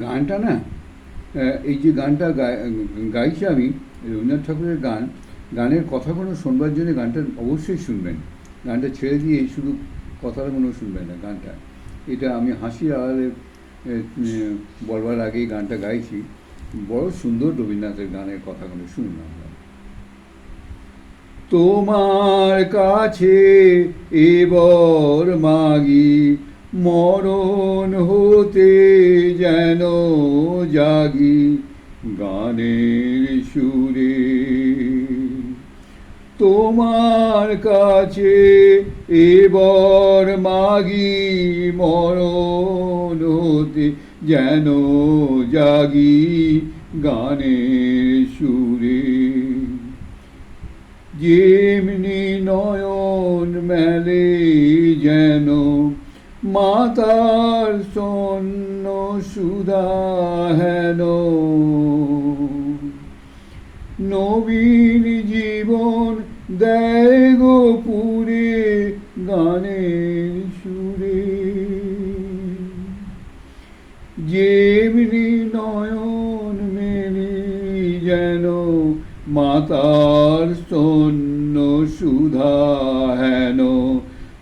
গানটা না এই যে গানটা গাই- গাইছি আমি, রবীন্দ্রনাথ ঠাকুরের গান, গানের কথাগুলো শুনবার জন্য গানটা অবশ্যই শুনবেন। গানটা ছেড়ে দিয়ে শুধু কথাগুলো শুনবেন না গানটা। এটা আমি হাসির আড়ালে বলবার আগেই গানটা গাইছি। বড় সুন্দর রবীন্দ্রনাথের গানের কথাগুলো শুনুন আমরা। তোমার কাছে এবর মাগি মরণ হতে যেন জাগি গানের সুরে। তোমার কাছে এবর মাগি মরণ হতে যেন জাগি গানের সুরে। যেমনি নয়ন মেলে যেন মাতার সন্ন সুধা হেন। নবীন জীবন দেয় গো পুরে গানের সুরে। যেমনি নয়ন মেলি যেন মাতার স্তন্য সুধা হেন।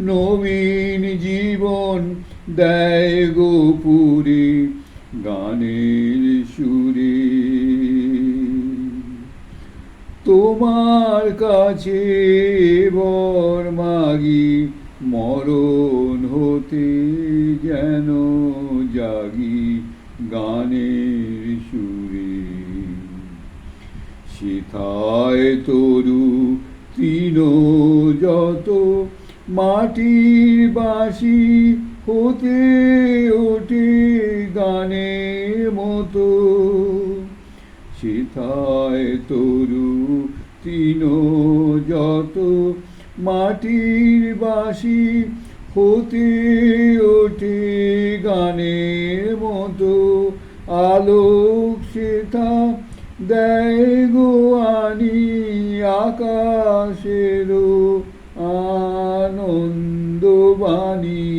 নবীন জীবন দেয় গোপুরে গানের সুরে। তোমার কাছে বর মাগি মরণ হতে যেন জাগি গানের সুরে। সেথায় তরু তৃণ যত মাটির বাঁশি হতে ওঠে গানের মতো। সেথায় তরু তৃণ যত মাটির বাঁশি হতে ওঠে গানের মতো। আলোক সেথা দেয় গো আনি আকাশেরও আনন্দবাণী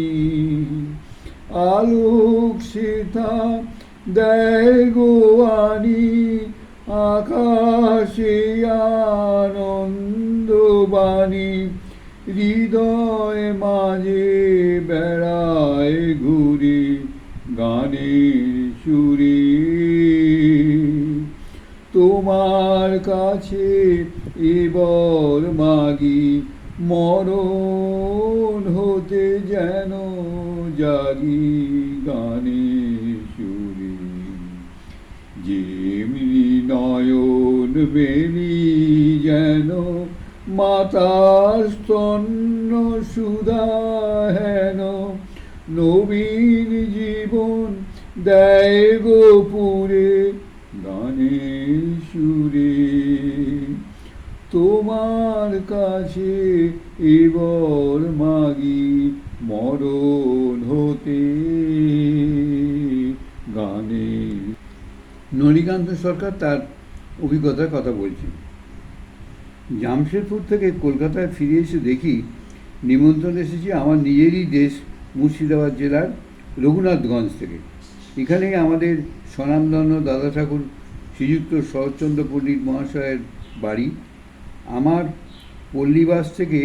আলোক সেথা দেয় গো আনি আকাশে আনন্দবাণী হৃদয় মাঝে বেড়ায় ঘুরে গানের সুরে। তোমার কাছে এবার মাগি মরণ হতে যেন জাগি গানে সুরে। যেমনি নয়ন বেলি যেন মাতার স্তন্য সুধা হেন, নবীন জীবন দেয় গোপুরে গানের সুরে। তোমার কাছে এবর মাগি মরণ হতে। গানের নলিকান্ত সরকার তার অভিজ্ঞতার কথা বলছি জামশেদপুর থেকে কলকাতায় ফিরে এসে দেখি নিমন্ত্রণ এসেছি আমার নিজেরই দেশ মুর্শিদাবাদ জেলার রঘুনাথগঞ্জ থেকে। এখানেই আমাদের স্বনামধন্য দাদা ঠাকুর শ্রীযুক্ত শরৎচন্দ্র পণ্ডিত মহাশয়ের বাড়ি। আমার পল্লীবাস থেকে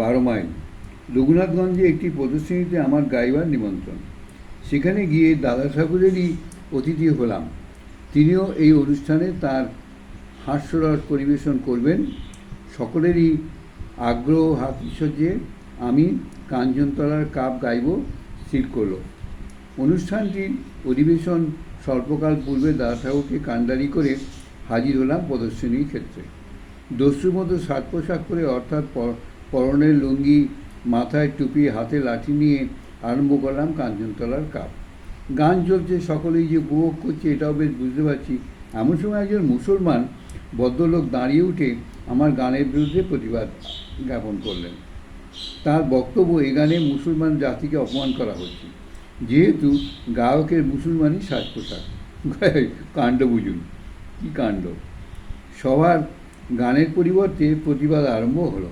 বারো মাইল। রঘুনাথগঞ্জে একটি প্রদর্শনীতে আমার গাইবার নিমন্ত্রণ। সেখানে গিয়ে দাদা ঠাকুরেরই অতিথি হলাম। তিনিও এই অনুষ্ঠানে তার হাস্যরস পরিবেশন করবেন। সকলেরই আগ্রহ হাতিশয্যে আমি কাঞ্চনতলার কাপ গাইব স্থির করল অনুষ্ঠানটির অধিবেশন স্বল্পকাল পূর্বে দাদা ঠাকুরকে কান্ডারি করে হাজির হলাম প্রদর্শনীর ক্ষেত্রে। দস্যুর মতো সাজ পোশাক করে, অর্থাৎ পর- পরনের লুঙ্গি মাথায় টুপি, হাতে লাঠি নিয়ে আরম্ভ করলাম কাঞ্চনতলার কাপ। গান চলছে, সকলেই যে উপভোগ করছে, এটাও বেশ বুঝতে পারছি। এমন সময় একজন মুসলমান ভদ্রলোক দাঁড়িয়ে উঠে আমার গানের বিরুদ্ধে প্রতিবাদ জ্ঞাপন করলেন। তার বক্তব্য, এ গানে মুসলমান জাতিকে অপমান করা হচ্ছে। যেহেতু গায়কের মুসলমানই সাজ পোশাক কাণ্ড বুঝুন, কী কাণ্ড? সবার গানের পরিবর্তে প্রতিবাদ আরম্ভ হলো।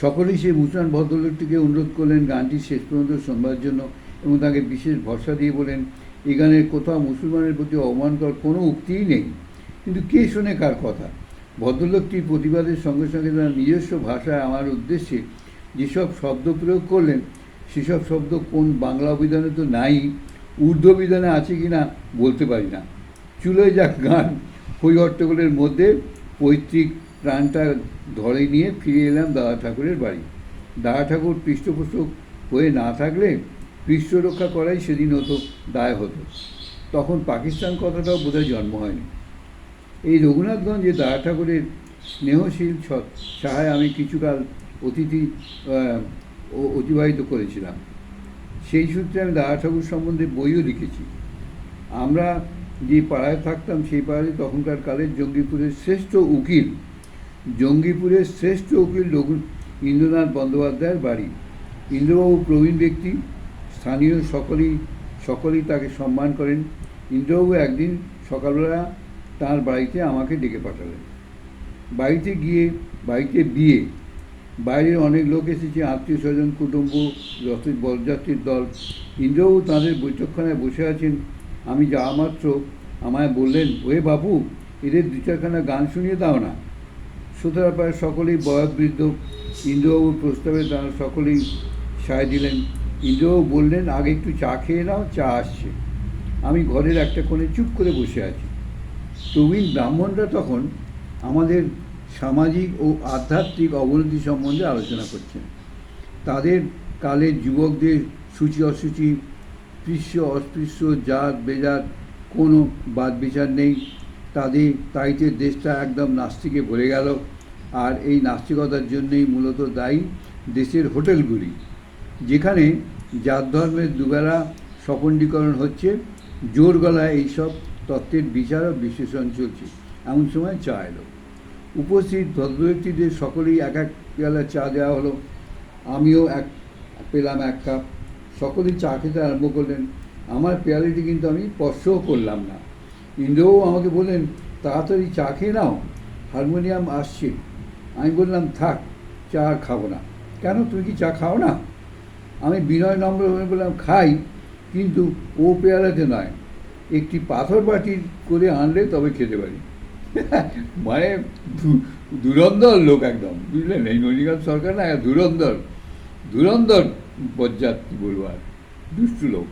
সকলেই সেই মুসলমান ভদ্রলোকটিকে অনুরোধ করলেন গানটি শেষ পর্যন্ত শোনবার জন্য এবং তাকে বিশেষ ভরসা দিয়ে বলেন এই গানের কোথাও মুসলমানের প্রতি অবমানকর কোনো উক্তিই নেই। কিন্তু কে শোনে কার কথা? ভদ্রলোকটির প্রতিবাদের সঙ্গে সঙ্গে তার নিজস্ব ভাষায় আমার উদ্দেশ্যে যেসব শব্দ প্রয়োগ করলেন, সেসব শব্দ কোন বাংলা অভিধানে তো নাই, উর্দু অভিধানে আছে কি না বলতে পারি না। চুলোয় যাক গান। হই হট্টগোলের মধ্যে পৈতৃক প্রাণটা ধরে নিয়ে ফিরে এলাম দাদা ঠাকুরের বাড়ি। দাদা ঠাকুর পৃষ্ঠপোষক হয়ে না থাকলে পৃষ্ঠ রক্ষা করাই সেদিন হতো দায় হতো। তখন পাকিস্তান কথাটাও বোধহয় জন্ম হয়নি। এই রঘুনাথগঞ্জে দাদা ঠাকুরের স্নেহশীল সাহায় আমি কিছুকাল অতিথি অতিবাহিত করেছিলাম। সেই সূত্রে আমি দাদা ঠাকুর সম্বন্ধে বইও লিখেছি। আমরা যে পাড়ায় থাকতাম, সেই পাড়ায় তখনকার কালের জঙ্গিপুরের শ্রেষ্ঠ উকিল। জঙ্গিপুরের শ্রেষ্ঠ উকিল রঘু ইন্দ্রনাথ বন্দ্যোপাধ্যায়ের বাড়ি। ইন্দ্রবাবু প্রবীণ ব্যক্তি, স্থানীয় সকলেই সকলেই তাকে সম্মান করেন। ইন্দ্রবাবু একদিন সকালবেলা তার বাড়িতে আমাকে ডেকে পাঠালেন। বাড়িতে গিয়ে, বাড়িতে বিয়ে। বাইরের অনেক লোক এসেছে আত্মীয় স্বজন কুটুম্ব যত বরযাত্রীর দল। ইন্দ্রবাবু তাঁদের বৈঠকখানায় বসে আছেন। আমি যাওয়া মাত্র আমায় বললেন ওয়ে বাবু এদের দু চারখানা গান শুনিয়ে দাও না। সুতরাং প্রায় সকলেই বয়োবৃদ্ধ। ইন্দ্রবাবুর প্রস্তাবে তারা সকলেই সায় দিলেন। ইন্দ্রবাবু বললেন, আগে একটু চা খেয়ে নাও, চা আসছে। আমি ঘরের একটা কোণে চুপ করে বসে আছি। প্রবীণ ব্রাহ্মণরা তখন আমাদের সামাজিক ও আধ্যাত্মিক অবনতি সম্বন্ধে আলোচনা করছেন। তাদের কালের যুবকদের সূচি অসুচি স্পৃশ্য অস্পৃশ্য, জাত, বেজাত, কোনো বাদ বিচার নেই। তাদের তাইতে দেশটা একদম নাস্তিকে ভরে গেল। আর এই নাস্তিকতার জন্যই মূলত দায়ী দেশের হোটেলগুলি, যেখানে জাত ধর্মের দুবেলা স্বপণ্ডীকরণ হচ্ছে। জোর গলায় এইসব তত্ত্বের বিচার ও বিশ্লেষণ চলছে। এমন সময় চা এলো। উপস্থিত ভদ্রব্যক্তিদের সকলেই এক এক পেয়ালা চা দেওয়া হলো। আমিও এক, পেলাম এক কাপ। সকলেই চা খেতে আরম্ভ করলেন। আমার পেয়ালাটি কিন্তু আমি স্পর্শও করলাম না। ইন্দ্রবাবু আমাকে বললেন, তাড়াতাড়ি চা খেয়ে নাও, হারমোনিয়াম আসছে। আমি বললাম, থাক, চা আর খাব না। কেন? তুমি কি চা খাও না? আমি বিনয় নম্র হয়ে বললাম, খাই, কিন্তু ও পেয়ালাতে নয়, একটি পাথর বাটির করে আনলে তবে খেতে পারি। মানে ধুরন্ধর লোক একদম, বুঝলেন? এই ননীকান্ত সরকার না ধুরন্ধর ধুরন্ধর বজ্জাত কি বলব আর দুষ্টু লোক।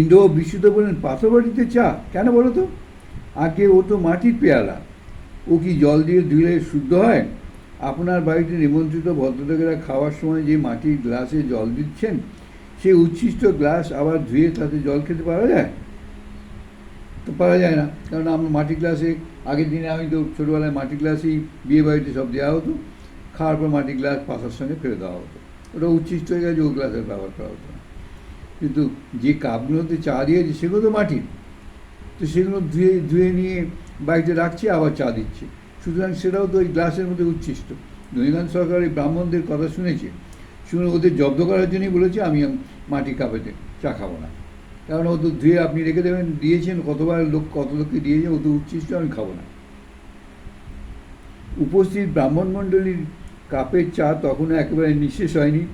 ইন্দ্র বিশুদ্ধ বলেন পাথর বাটিতে চা, কেন বলো তো? আগে ও তো মাটির পেয়ালা। ও কি জল দিয়ে ধুলে শুদ্ধ হয়? আপনার বাড়িতে নিমন্ত্রিত ভদ্রলোকেরা খাওয়ার সময় যে মাটির গ্লাসে জল দিচ্ছেন, সেই উচ্ছিষ্ট গ্লাস আবার ধুয়ে তাতে জল খেতে পারা যায়? তো পারা যায় না, কারণ আমরা মাটির গ্লাসে, আগের দিনে আমি তো ছোটোবেলায় মাটির গ্লাসেই বিয়ে বাড়িতে সব দেওয়া হতো। খাওয়ার পর মাটির গ্লাস পাশার সঙ্গে ফেলে দেওয়া হতো। ওটা উচ্ছিষ্ট হয়ে গেছে ও গ্লাসের ব্যবহার করা হতো। কিন্তু যে কাপগুলোতে চা দিয়েছে, সেগুলো তো মাটির। তো সেগুলো ধুয়ে ধুয়ে নিয়ে বাড়িতে রাখছি, আবার চা দিচ্ছে। সুতরাং সেটাও তো ওই গ্লাসের মধ্যে উচ্ছিষ্ট। নৈকান্ত সরকার এই ব্রাহ্মণদের কথা শুনেছে। শুনে ওদের জব্দ করার জন্যই বলেছে, আমি মাটির কাপেতে চা খাব না। কারণ ও তো ধুয়ে আপনি রেখে দেবেন, দিয়েছেন, কতবার লোক, কত লোককে দিয়েছেন ও তো উচ্ছিষ্ট, আমি খাব না। উপস্থিত ব্রাহ্মণ মণ্ডলীর কাপের চা তখনও একেবারে নিঃশেষ হয়নি।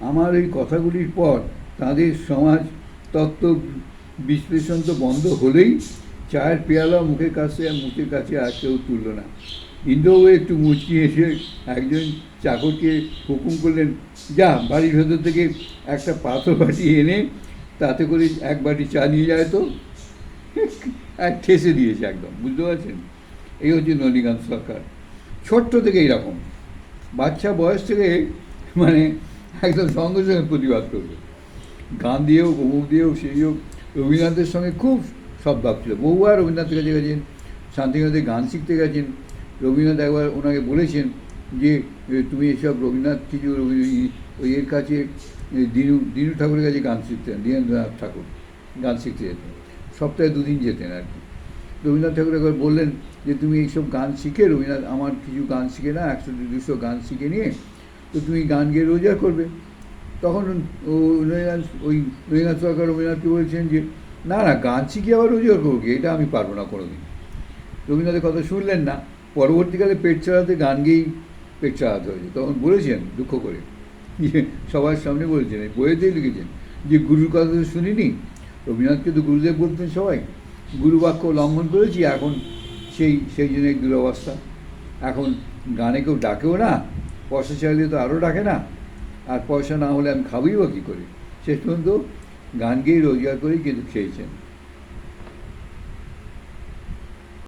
আমার এই কথাগুলির পর তাদের সমাজ তত্ত্ব বিশ্লেষণ তো বন্ধ হলেই চায়ের পেয়ালা মুখের কাছে আর মুখের কাছে আর কেউ তুলল না। ইন্দ্রবাবু একটু মুচকি এসে একজন চাকরকে হুকুম করলেন, যা, বাড়ির ভেতর থেকে একটা পাথর বাটি এনে তাতে করে এক বাটি চা নিয়ে যায় তো? এক ঠেসে দিয়েছে একদম, বুঝতে পারছেন? এই হচ্ছে ননীকান্ত সরকার। ছোট্ট থেকে এইরকম। বাচ্চা বয়স থেকে মানে একদম সঙ্গে সঙ্গে প্রতিবাদ করবে। গান দিয়েও অমুক দিয়েও, সেই হোক, রবীন্দ্রনাথের সঙ্গে খুব সদ্ভাব ছিল। বহুবার রবীন্দ্রনাথের কাছে গেছেন, শান্তিনিকেতনে গান শিখতে গেছেন। রবীন্দ্রনাথ একবার ওনাকে বলেছেন যে তুমি এসব রবীন্দ্রনাথ কিছু ওই এর কাছে দিনু দিনু ঠাকুরের কাছে গান শিখতেন দীনেন্দ্রনাথ ঠাকুর, গান শিখতে যেতেন। সপ্তাহে দুদিন যেতেন আর কি। রবীন্দ্রনাথ ঠাকুর একবার বললেন যে, তুমি এইসব গান শিখে, রবীন্দ্রনাথ আমার কিছু গান শিখে না, একশো দুশো গান শিখে নিয়ে, তো তুমি গান গেয়ে রোজগার করবে। তখন ও রবীন্দ্রনাথ, ওই রবীন্দ্রনাথ সরকার রবীন্দ্রনাথকে বলছেন যে, না না, গান শিখে আবার রোজগার করব কি? এটা আমি পারব না কোনো দিন রবীন্দ্রনাথের কথা শুনলেন না। পরবর্তীকালে পেট চালাতে গান গেয়েই পেট চালাতে হয়েছে। তখন বলেছেন, দুঃখ করে, যে সবার সামনে বলেছেন বইয়েতেই লিখেছেন যে, গুরুর কথা তো শুনিনি। রবীন্দ্রনাথকে তো গুরুদেব বলতেন সবাই। গুরু বাক্য লঙ্ঘন করেছি, এখন সেই সেই জন্যই দুরবস্থা। এখন গানে কেউ ডাকেও না, পয়সা চাইলে তো আরও ডাকে না, আর পয়সা না হলে আমি খাবই বা কী করি? শেষ পর্যন্ত গান গেয়েই রোজগার করি কিন্তু খেয়েছেন।